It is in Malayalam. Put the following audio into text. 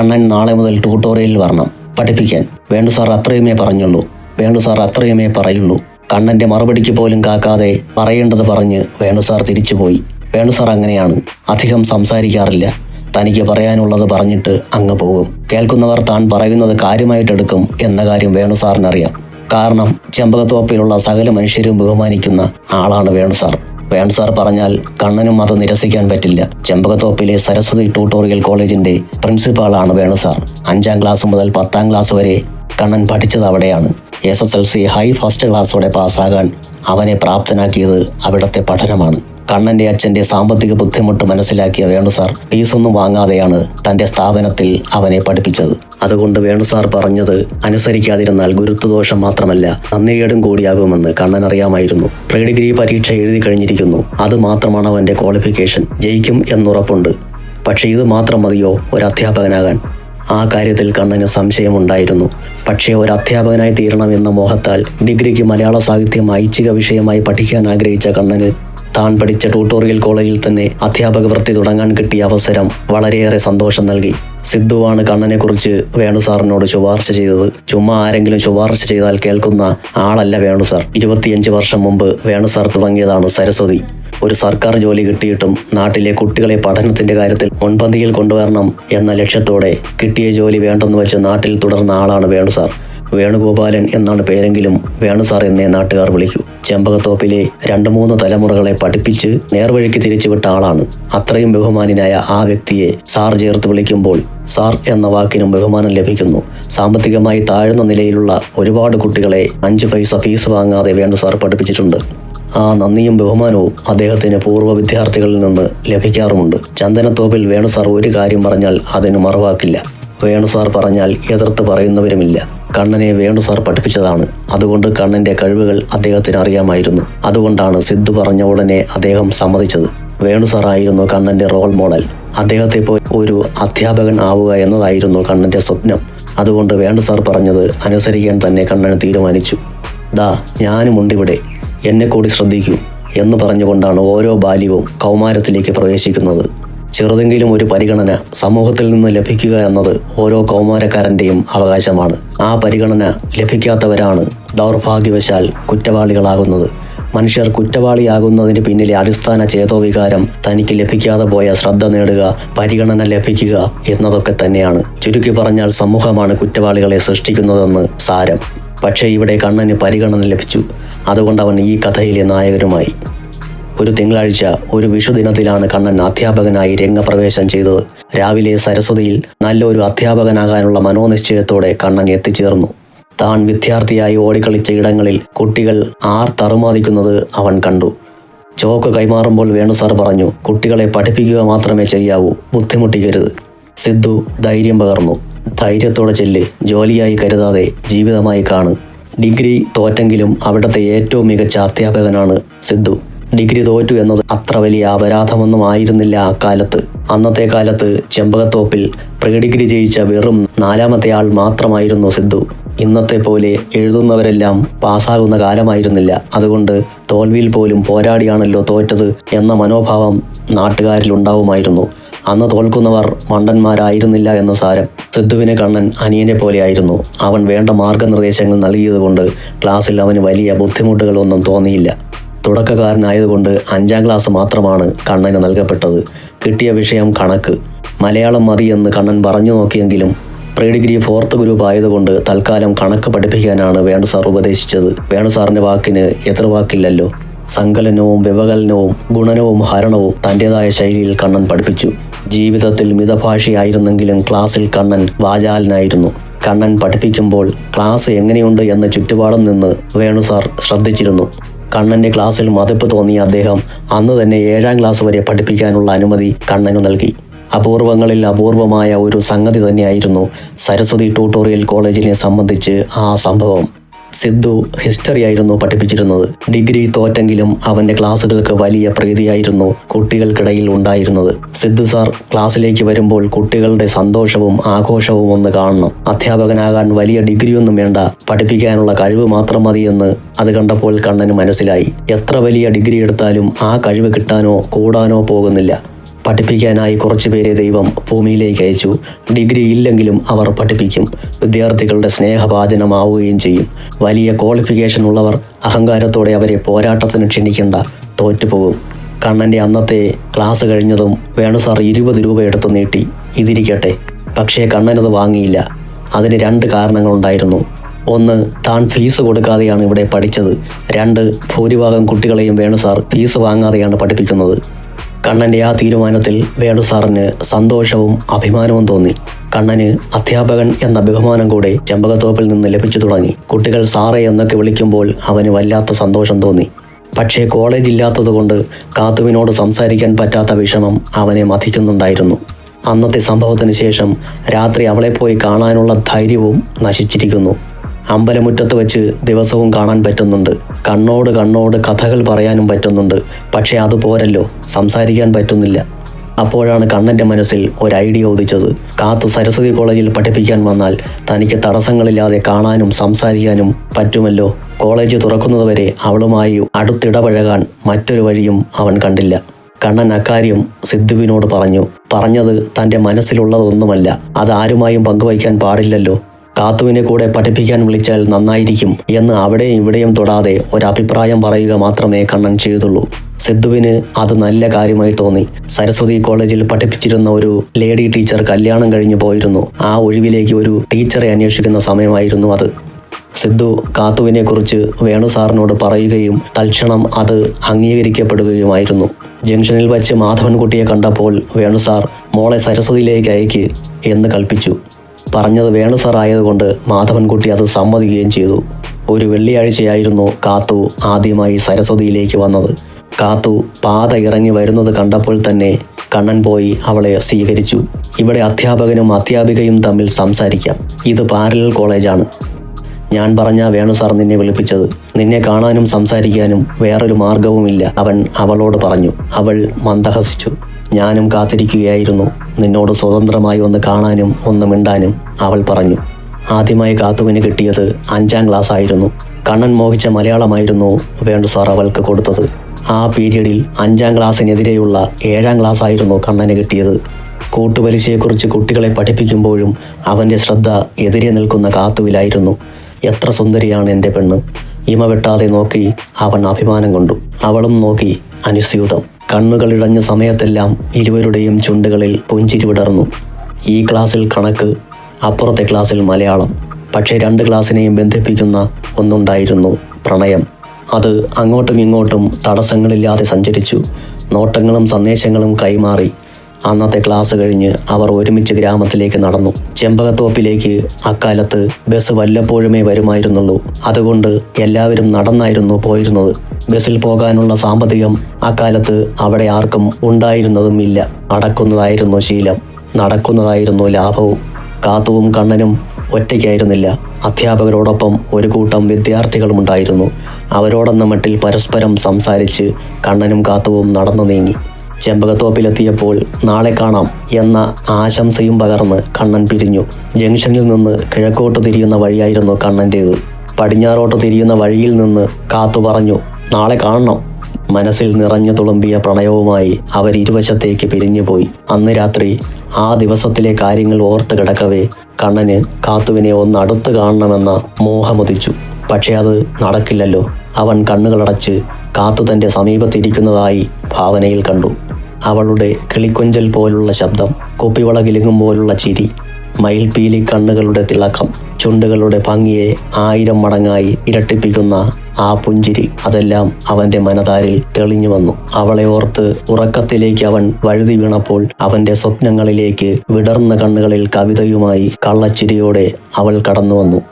കണ്ണൻ നാളെ മുതൽ ട്യൂട്ടോറിയലിൽ വരണം. പഠിപ്പിക്കാൻ. വേണ്ടു സാർ അത്രയുമേ പറഞ്ഞുള്ളൂ. വേണ്ടു സാർ അത്രയുമേ പറയുള്ളൂ. കണ്ണന്റെ മറുപടിക്ക് പോലും കാക്കാതെ പറയേണ്ടത് പറഞ്ഞ് വേണു സാർ തിരിച്ചുപോയി വേണു സാർ അങ്ങനെയാണ്. അധികം സംസാരിക്കാറില്ല. തനിക്ക് പറയാനുള്ളത് പറഞ്ഞിട്ട് അങ്ങ് പോകും. കേൾക്കുന്നവർ താൻ പറയുന്നത് കാര്യമായിട്ടെടുക്കും എന്ന കാര്യം വേണു സാറിനറിയാം. കാരണം ചെമ്പകത്തോപ്പിലുള്ള സകല മനുഷ്യരും ബഹുമാനിക്കുന്ന ആളാണ് വേണു സാർ. വേണു സാർ പറഞ്ഞാൽ കണ്ണനും അത് നിരസിക്കാൻ പറ്റില്ല. ചെമ്പകത്തോപ്പിലെ സരസ്വതി ട്യൂട്ടോറിയൽ കോളേജിന്റെ പ്രിൻസിപ്പാളാണ് വേണു സാർ. അഞ്ചാം ക്ലാസ് മുതൽ പത്താം ക്ലാസ് വരെ കണ്ണൻ പഠിച്ചത് അവിടെയാണ്. S S L C high first ക്ലാസ്സോടെ പാസ്സാകാൻ അവനെ പ്രാപ്തനാക്കിയത് അവിടുത്തെ പഠനമാണ്. കണ്ണന്റെ അച്ഛന്റെ സാമ്പത്തിക ബുദ്ധിമുട്ട് മനസ്സിലാക്കിയ വേണു സാർ ഫീസൊന്നും വാങ്ങാതെയാണ് തന്റെ സ്ഥാപനത്തിൽ അവനെ പഠിപ്പിച്ചത്. അതുകൊണ്ട് വേണു സാർ പറഞ്ഞത് അനുസരിക്കാതിരുന്നാൽ ഗുരുത്വദോഷം മാത്രമല്ല നന്ദികേടും കൂടിയാകുമെന്ന് കണ്ണൻ അറിയാമായിരുന്നു. പ്രീ ഡിഗ്രി പരീക്ഷ എഴുതി കഴിഞ്ഞിരിക്കുന്നു. അത് മാത്രമാണ് അവന്റെ ക്വാളിഫിക്കേഷൻ. ജയിക്കും എന്നുറപ്പുണ്ട്. പക്ഷേ ഇത് മാത്രം മതിയോ ഒരു അധ്യാപകനാകാൻ ആ കാര്യത്തിൽ കണ്ണന് സംശയമുണ്ടായിരുന്നു. പക്ഷേ ഒരു അധ്യാപകനായി തീരണമെന്ന മോഹത്താൽ ഡിഗ്രിക്ക് മലയാള സാഹിത്യം ഐച്ഛിക വിഷയമായി പഠിക്കാൻ ആഗ്രഹിച്ച കണ്ണന് താൻ പഠിച്ച ട്യൂട്ടോറിയൽ കോളേജിൽ തന്നെ അധ്യാപക വൃത്തി തുടങ്ങാൻ കിട്ടിയ അവസരം വളരെയേറെ സന്തോഷം നൽകി. സിദ്ധുവാണ് കണ്ണനെക്കുറിച്ച് വേണു സാറിനോട് ശുപാർശ ചെയ്തത്. ചുമ്മാ ആരെങ്കിലും ശുപാർശ ചെയ്താൽ കേൾക്കുന്ന ആളല്ല വേണു സാർ. ഇരുപത്തിയഞ്ച് വർഷം മുമ്പ് വേണു സാർ തുടങ്ങിയതാണ് സരസ്വതി. ഒരു സർക്കാർ ജോലി കിട്ടിയിട്ടും നാട്ടിലെ കുട്ടികളെ പഠനത്തിന്റെ കാര്യത്തിൽ മുൻപന്തിയിൽ കൊണ്ടുവരണം എന്ന ലക്ഷ്യത്തോടെ കിട്ടിയ ജോലി വേണ്ടെന്ന് വെച്ച് നാട്ടിൽ തുടർന്ന ആളാണ് വേണു സാർ. വേണുഗോപാലൻ എന്നാണ് പേരെങ്കിലും വേണു സാർ എന്നേ നാട്ടുകാർ വിളിക്കൂ. ചെമ്പകത്തോപ്പിലെ രണ്ട് മൂന്ന് തലമുറകളെ പഠിപ്പിച്ച് നേർവഴിക്ക് തിരിച്ചുവിട്ട ആളാണ്. അത്രയും ബഹുമാനിനായ ആ വ്യക്തിയെ സാർ ചേർത്ത് വിളിക്കുമ്പോൾ സാർ എന്ന വാക്കിനും ബഹുമാനം ലഭിക്കുന്നു. സാമ്പത്തികമായി താഴ്ന്ന നിലയിലുള്ള ഒരുപാട് കുട്ടികളെ അഞ്ച് പൈസ ഫീസ് വാങ്ങാതെ വേണ്ട സാർ പഠിപ്പിച്ചിട്ടുണ്ട്. ആ നന്ദിയും ബഹുമാനവും അദ്ദേഹത്തിന് പൂർവ വിദ്യാർത്ഥികളിൽ നിന്ന് ലഭിക്കാറുമുണ്ട്. ചന്ദനത്തോപ്പിൽ വേണു സാർ ഒരു കാര്യം പറഞ്ഞാൽ അതിന് മറവാക്കില്ല. വേണു സാർ പറഞ്ഞാൽ എതിർത്ത് പറയുന്നവരുമില്ല. കണ്ണനെ വേണു സാർ പഠിപ്പിച്ചതാണ്. അതുകൊണ്ട് കണ്ണന്റെ കഴിവുകൾ അദ്ദേഹത്തിന് അറിയാമായിരുന്നു. അതുകൊണ്ടാണ് സിദ്ധു പറഞ്ഞ ഉടനെ അദ്ദേഹം സമ്മതിച്ചത്. വേണു സാർ ആയിരുന്നു കണ്ണന്റെ റോൾ മോഡൽ അദ്ദേഹത്തെ പോയി ഒരു അധ്യാപകൻ ആവുക എന്നതായിരുന്നു കണ്ണന്റെ സ്വപ്നം. അതുകൊണ്ട് വേണു സാർ പറഞ്ഞത് അനുസരിക്കാൻ തന്നെ കണ്ണൻ തീരുമാനിച്ചു. ദാ ഞാനുമുണ്ടിവിടെ എന്നെ കൂടി ശ്രദ്ധിക്കൂ എന്ന് പറഞ്ഞുകൊണ്ടാണ് ഓരോ ബാല്യവും കൗമാരത്തിലേക്ക് പ്രവേശിക്കുന്നത്. ചെറുതെങ്കിലും ഒരു പരിഗണന സമൂഹത്തിൽ നിന്ന് ലഭിക്കുക എന്നത് ഓരോ കൗമാരക്കാരന്റെയും അവകാശമാണ്. ആ പരിഗണന ലഭിക്കാത്തവരാണ് ദൗർഭാഗ്യവശാൽ കുറ്റവാളികളാകുന്നത്. മനുഷ്യർ കുറ്റവാളിയാകുന്നതിന് പിന്നിലെ അടിസ്ഥാന ചേതോവികാരം തനിക്ക് ലഭിക്കാതെ പോയ ശ്രദ്ധ നേടുക പരിഗണന ലഭിക്കുക എന്നതൊക്കെ തന്നെയാണ്. ചുരുക്കി പറഞ്ഞാൽ സമൂഹമാണ് കുറ്റവാളികളെ സൃഷ്ടിക്കുന്നതെന്ന് സാരം. പക്ഷേ ഇവിടെ കണ്ണന് പരിഗണന ലഭിച്ചു. അതുകൊണ്ട് അവൻ ഈ കഥയിലെ നായകരുമായി ഒരു തിങ്കളാഴ്ച ഒരു വിഷുദിനത്തിലാണ് കണ്ണൻ അധ്യാപകനായി രംഗപ്രവേശം ചെയ്തത്. രാവിലെ സരസ്വതിയിൽ നല്ലൊരു അധ്യാപകനാകാനുള്ള മനോനിശ്ചയത്തോടെ കണ്ണൻ എത്തിച്ചേർന്നു. താൻ വിദ്യാർത്ഥിയായി ഓടിക്കളിച്ച ഇടങ്ങളിൽ കുട്ടികൾ ആർ തറുമാതിക്കുന്നത് അവൻ കണ്ടു. ചോക്ക് കൈമാറുമ്പോൾ വേണു സാർ പറഞ്ഞു കുട്ടികളെ പഠിപ്പിക്കുക മാത്രമേ ചെയ്യാവൂ ബുദ്ധിമുട്ടിക്കരുത്. സിദ്ധു ധൈര്യം പകർന്നു. ധൈര്യത്തോടെ ചെല്ല് ജോലിയായി കരുതാതെ ജീവിതമായി കാണ്. ഡിഗ്രി തോറ്റെങ്കിലും അവിടുത്തെ ഏറ്റവും മികച്ച അധ്യാപകനാണ് സിദ്ധു. ഡിഗ്രി തോറ്റു എന്നത് അത്ര വലിയ അപരാധമൊന്നും ആയിരുന്നില്ല അക്കാലത്ത് അന്നത്തെ കാലത്ത് ചെമ്പകത്തോപ്പിൽ പ്രീ ഡിഗ്രി ജയിച്ച വെറും നാലാമത്തെ ആൾ മാത്രമായിരുന്നു സിദ്ധു. ഇന്നത്തെ പോലെ എഴുതുന്നവരെല്ലാം പാസ്സാകുന്ന കാലമായിരുന്നില്ല. അതുകൊണ്ട് തോൽവിയിൽ പോലും പോരാടിയാണല്ലോ തോറ്റത് എന്ന മനോഭാവം നാട്ടുകാരിൽ ഉണ്ടാവുമായിരുന്നു അന്ന് തോൽക്കുന്നവർ മണ്ടന്മാരായിരുന്നില്ല എന്ന സാരം സിദ്ധുവിനെ കണ്ണൻ അനിയനെ പോലെയായിരുന്നു. അവൻ വേണ്ട മാർഗനിർദ്ദേശങ്ങൾ നൽകിയതുകൊണ്ട് ക്ലാസ്സിൽ അവന് വലിയ ബുദ്ധിമുട്ടുകളൊന്നും തോന്നിയില്ല. തുടക്കക്കാരനായതുകൊണ്ട് അഞ്ചാം ക്ലാസ് മാത്രമാണ് കണ്ണന് നൽകപ്പെട്ടത്. കിട്ടിയ വിഷയം കണക്ക്. മലയാളം മതിയെന്ന് കണ്ണൻ പറഞ്ഞു നോക്കിയെങ്കിലും പ്രീ ഡിഗ്രി ഫോർത്ത് ഗ്രൂപ്പ് ആയതുകൊണ്ട് തൽക്കാലം കണക്ക് പഠിപ്പിക്കാനാണ് വേണു സാർ ഉപദേശിച്ചത്. വേണു സാറിന്റെ വാക്കിന് എതിർവാക്കില്ലല്ലോ സങ്കലനവും വ്യവകലനവും ഗുണനവും ഹരണവും തന്റെതായ ശൈലിയിൽ കണ്ണൻ പഠിപ്പിച്ചു. ജീവിതത്തിൽ മിതഭാഷയായിരുന്നെങ്കിലും ക്ലാസ്സിൽ കണ്ണൻ വാചാലനായിരുന്നു. കണ്ണൻ പഠിപ്പിക്കുമ്പോൾ ക്ലാസ് എങ്ങനെയുണ്ട് എന്ന ചുറ്റുപാടും നിന്ന് വേണു സാർ ശ്രദ്ധിച്ചിരുന്നു. കണ്ണന്റെ ക്ലാസ്സിൽ മതിപ്പ് തോന്നിയ അദ്ദേഹം അന്ന് തന്നെ ഏഴാം ക്ലാസ് വരെ പഠിപ്പിക്കാനുള്ള അനുമതി കണ്ണനു നൽകി. അപൂർവങ്ങളിൽ അപൂർവമായ ഒരു സംഗതി തന്നെയായിരുന്നു സരസ്വതി ട്യൂട്ടോറിയൽ കോളേജിനെ സംബന്ധിച്ച് ആ സംഭവം. സിദ്ധു ഹിസ്റ്ററി ആയിരുന്നു പഠിപ്പിച്ചിരുന്നത്. ഡിഗ്രി തോറ്റെങ്കിലും അവന്റെ ക്ലാസ്സുകൾക്ക് വലിയ പ്രീതിയായിരുന്നു കുട്ടികൾക്കിടയിൽ ഉണ്ടായിരുന്നത്. സിദ്ധു സാർ ക്ലാസ്സിലേക്ക് വരുമ്പോൾ കുട്ടികളുടെ സന്തോഷവും ആഘോഷവും ഒന്ന് കാണണം. അധ്യാപകനാകാൻ വലിയ ഡിഗ്രിയൊന്നും വേണ്ട. പഠിപ്പിക്കാനുള്ള കഴിവ് മാത്രം മതിയെന്ന് അത് കണ്ടപ്പോൾ കണ്ണന് മനസ്സിലായി. എത്ര വലിയ ഡിഗ്രി എടുത്താലും ആ കഴിവ് കിട്ടാനോ കൂടാനോ പോകുന്നില്ല. പഠിപ്പിക്കാനായി കുറച്ചുപേരെ ദൈവം ഭൂമിയിലേക്ക് അയച്ചു. ഡിഗ്രി ഇല്ലെങ്കിലും അവർ പഠിപ്പിക്കും. വിദ്യാർത്ഥികളുടെ സ്നേഹപാചനമാവുകയും ചെയ്യും. വലിയ ക്വാളിഫിക്കേഷൻ ഉള്ളവർ അഹങ്കാരത്തോടെ അവരെ പോരാട്ടത്തിന് ക്ഷണിക്കേണ്ട തോറ്റുപോകും. കണ്ണന്റെ അന്നത്തെ ക്ലാസ് കഴിഞ്ഞതും വേണു സാർ ഇരുപത് രൂപ എടുത്ത് നീട്ടി. ഇതിരിക്കട്ടെ. പക്ഷേ കണ്ണനത് വാങ്ങിയില്ല. അതിന് രണ്ട് കാരണങ്ങളുണ്ടായിരുന്നു. ഒന്ന് താൻ ഫീസ് കൊടുക്കാതെയാണ് ഇവിടെ പഠിച്ചത്. രണ്ട് ഭൂരിഭാഗം കുട്ടികളെയും വേണു സാർ ഫീസ് വാങ്ങാതെയാണ് പഠിപ്പിക്കുന്നത്. കണ്ണന്റെ ആ തീരുമാനത്തിൽ വേണു സാറിന് സന്തോഷവും അഭിമാനവും തോന്നി. കണ്ണന് അധ്യാപകൻ എന്ന ബഹുമാനം കൂടെ ചെമ്പകത്തോപ്പിൽ നിന്ന് ലഭിച്ചു തുടങ്ങി. കുട്ടികൾ സാറേ എന്നൊക്കെ വിളിക്കുമ്പോൾ അവന് വല്ലാത്ത സന്തോഷം തോന്നി. പക്ഷേ കോളേജ് ഇല്ലാത്തതുകൊണ്ട് കാത്തുവിനോട് സംസാരിക്കാൻ പറ്റാത്ത വിഷമം അവനെ മഥിക്കുന്നുണ്ടായിരുന്നു. അന്നത്തെ സംഭവത്തിന് ശേഷം രാത്രി അവളെ പോയി കാണാനുള്ള ധൈര്യവും നശിച്ചിരിക്കുന്നു. അമ്പലമുറ്റത്ത് വെച്ച് ദിവസവും കാണാൻ പറ്റുന്നുണ്ട്. കണ്ണോട് കണ്ണോട് കഥകൾ പറയാനും പറ്റുന്നുണ്ട്. പക്ഷേ അത് പോരല്ലോ സംസാരിക്കാൻ പറ്റുന്നില്ല. അപ്പോഴാണ് കണ്ണന്റെ മനസ്സിൽ ഒരു ഐഡിയ ഉദിച്ചത്. കാത്തു സരസ്വതി കോളേജിൽ പഠിപ്പിക്കാൻ വന്നാൽ തനിക്ക് തടസ്സങ്ങളില്ലാതെ കാണാനും സംസാരിക്കാനും പറ്റുമല്ലോ. കോളേജ് തുറക്കുന്നതുവരെ അവളുമായി അടുത്തിടപഴകാൻ മറ്റൊരു വഴിയും അവൻ കണ്ടില്ല. കണ്ണൻ അക്കാര്യം സിദ്ധുവിനോട് പറഞ്ഞു. പറഞ്ഞത് തന്റെ മനസ്സിലുള്ളതൊന്നുമല്ല. അത് ആരുമായും പങ്കുവയ്ക്കാൻ പാടില്ലല്ലോ. കാത്തുവിനെ കൂടെ പഠിപ്പിക്കാൻ വിളിച്ചാൽ നന്നായിരിക്കും എന്ന് അവിടെയും ഇവിടെയും തൊടാതെ ഒരഭിപ്രായം പറയുക മാത്രമേ കണ്ണൻ ചെയ്തുള്ളൂ. സിദ്ധുവിന് അത് നല്ല കാര്യമായി തോന്നി. സരസ്വതി കോളേജിൽ പഠിപ്പിച്ചിരുന്ന ഒരു ലേഡി ടീച്ചർ കല്യാണം കഴിഞ്ഞു പോയിരുന്നു. ആ ഒഴിവിലേക്ക് ഒരു ടീച്ചറെ അന്വേഷിക്കുന്ന സമയമായിരുന്നു അത്. സിദ്ധു കാത്തുവിനെ കുറിച്ച് വേണു സാറിനോട് പറയുകയും തൽക്ഷണം അത് അംഗീകരിക്കപ്പെടുകയുമായിരുന്നു. ജംഗ്ഷനിൽ വച്ച് മാധവൻകുട്ടിയെ കണ്ടപ്പോൾ വേണു സാർ മോളെ സരസ്വതിയിലേക്ക് അയക്ക് എന്ന് കൽപ്പിച്ചു. പറഞ്ഞത് വേണു സാർ ആയതുകൊണ്ട് മാധവൻകുട്ടി അത് സമ്മതിക്കുകയും ചെയ്തു. ഒരു വെള്ളിയാഴ്ചയായിരുന്നു കാത്തു ആദ്യമായി സരസ്വതിയിലേക്ക് വന്നത്. കാത്തു പാത ഇറങ്ങി വരുന്നത് കണ്ടപ്പോൾ തന്നെ കണ്ണൻ പോയി അവളെ സ്വീകരിച്ചു. ഇവിടെ അധ്യാപകനും അധ്യാപികയും തമ്മിൽ സംസാരിക്കാം. ഇത് പാരലൽ കോളേജാണ്. ഞാൻ പറഞ്ഞ വേണു സാർ നിന്നെ വിളിപ്പിച്ചത്. നിന്നെ കാണാനും സംസാരിക്കാനും വേറൊരു മാർഗവുമില്ല അവൻ അവളോട് പറഞ്ഞു. അവൾ മന്ദഹസിച്ചു. ഞാനും കാത്തിരിക്കുകയായിരുന്നു. നിന്നോട് സ്വതന്ത്രമായി ഒന്ന് കാണാനും ഒന്ന് മിണ്ടാനും അവൾ പറഞ്ഞു. ആദ്യമായി കാത്തുവിന് കിട്ടിയത് അഞ്ചാം ക്ലാസ് ആയിരുന്നു കണ്ണൻ മോഹിച്ച മലയാളമായിരുന്നു വേണ്ടു സാർ അവൾക്ക് കൊടുത്തത്. ആ പീരീഡിൽ അഞ്ചാം ക്ലാസ്സിനെതിരെയുള്ള ഏഴാം ക്ലാസ് ആയിരുന്നു കണ്ണന് കിട്ടിയത്. കൂട്ടുപലിശയെക്കുറിച്ച് കുട്ടികളെ പഠിപ്പിക്കുമ്പോഴും അവന്റെ ശ്രദ്ധ എതിരെ നിൽക്കുന്ന കാത്തുവിലായിരുന്നു. എത്ര സുന്ദരിയാണ് എന്റെ പെണ്ണ്. ഇമ വെട്ടാതെ നോക്കി അവൻ അഭിമാനം കൊണ്ടു. അവളും നോക്കി അനുസ്യൂതം. കണ്ണുകളിടഞ്ഞ സമയത്തെല്ലാം ഇരുവരുടെയും ചുണ്ടുകളിൽ പുഞ്ചിരി വിടർന്നു. ഈ ക്ലാസ്സിൽ കണക്ക് അപ്പുറത്തെ ക്ലാസ്സിൽ മലയാളം. പക്ഷേ രണ്ട് ക്ലാസ്സിനെയും ബന്ധിപ്പിക്കുന്ന ഒന്നുണ്ടായിരുന്നു പ്രണയം. അത് അങ്ങോട്ടും ഇങ്ങോട്ടും തടസ്സങ്ങളില്ലാതെ സഞ്ചരിച്ചു. നോട്ടങ്ങളും സന്ദേശങ്ങളും കൈമാറി. അന്നത്തെ ക്ലാസ് കഴിഞ്ഞ് അവർ ഒരുമിച്ച് ഗ്രാമത്തിലേക്ക് നടന്നു. ചെമ്പകത്തോപ്പിലേക്ക് അക്കാലത്ത് ബസ് വല്ലപ്പോഴുമേ വരുമായിരുന്നുള്ളൂ. അതുകൊണ്ട് എല്ലാവരും നടന്നായിരുന്നു പോയിരുന്നത്. ബസ്സിൽ പോകാനുള്ള സാമ്പത്തികം അക്കാലത്ത് അവിടെ ആർക്കും ഉണ്ടായിരുന്നതും ഇല്ല നടക്കുന്നതായിരുന്നു ശീലം. നടക്കുന്നതായിരുന്നു ലാഭവും. കാത്തുവും കണ്ണനും ഒറ്റയ്ക്കായിരുന്നില്ല. അധ്യാപകരോടൊപ്പം ഒരു കൂട്ടം വിദ്യാർത്ഥികളും ഉണ്ടായിരുന്നു. അവരോടെന്ന മട്ടിൽ പരസ്പരം സംസാരിച്ച് കണ്ണനും കാത്തുവും നടന്നു നീങ്ങി. ചെമ്പകത്തോപ്പിലെത്തിയപ്പോൾ നാളെ കാണാം എന്ന ആശംസയും പകർന്ന് കണ്ണൻ പിരിഞ്ഞു. ജംഗ്ഷനിൽ നിന്ന് കിഴക്കോട്ട് തിരിയുന്ന വഴിയായിരുന്നു കണ്ണന്റേത് പടിഞ്ഞാറോട്ട് തിരിയുന്ന വഴിയിൽ നിന്ന് കാത്തു പറഞ്ഞു നാളെ കാണണം. മനസ്സിൽ നിറഞ്ഞു തുളുമ്പിയ പ്രണയവുമായി അവർ ഇരുവശത്തേക്ക് പിരിഞ്ഞുപോയി. അന്ന് രാത്രി ആ ദിവസത്തിലെ കാര്യങ്ങൾ ഓർത്ത് കിടക്കവേ കണ്ണന് കാത്തുവിനെ ഒന്ന് അടുത്ത് കാണണമെന്ന മോഹമുദിച്ചു. പക്ഷെ അത് നടക്കില്ലല്ലോ. അവൻ കണ്ണുകളടച്ച് കാത്തു തന്റെ സമീപത്തിരിക്കുന്നതായി ഭാവനയിൽ കണ്ടു. അവളുടെ കിളിക്കൊഞ്ചൽ പോലുള്ള ശബ്ദം കുപ്പിവള കിലുങ്ങും പോലുള്ള ചിരി മയിൽപീലി കണ്ണുകളുടെ തിളക്കം ചുണ്ടുകളുടെ ഭംഗിയെ ആയിരം മടങ്ങായി ഇരട്ടിപ്പിക്കുന്ന ആ പുഞ്ചിരി അതെല്ലാം അവന്റെ മനതാരിൽ തെളിഞ്ഞു വന്നു. അവളെ ഓർത്ത് ഉറക്കത്തിലേക്ക് അവൻ വഴുതി വീണപ്പോൾ അവന്റെ സ്വപ്നങ്ങളിലേക്ക് വിടർന്ന കണ്ണുകളിൽ കവിതയുമായി കള്ളച്ചിരിയോടെ അവൾ കടന്നു വന്നു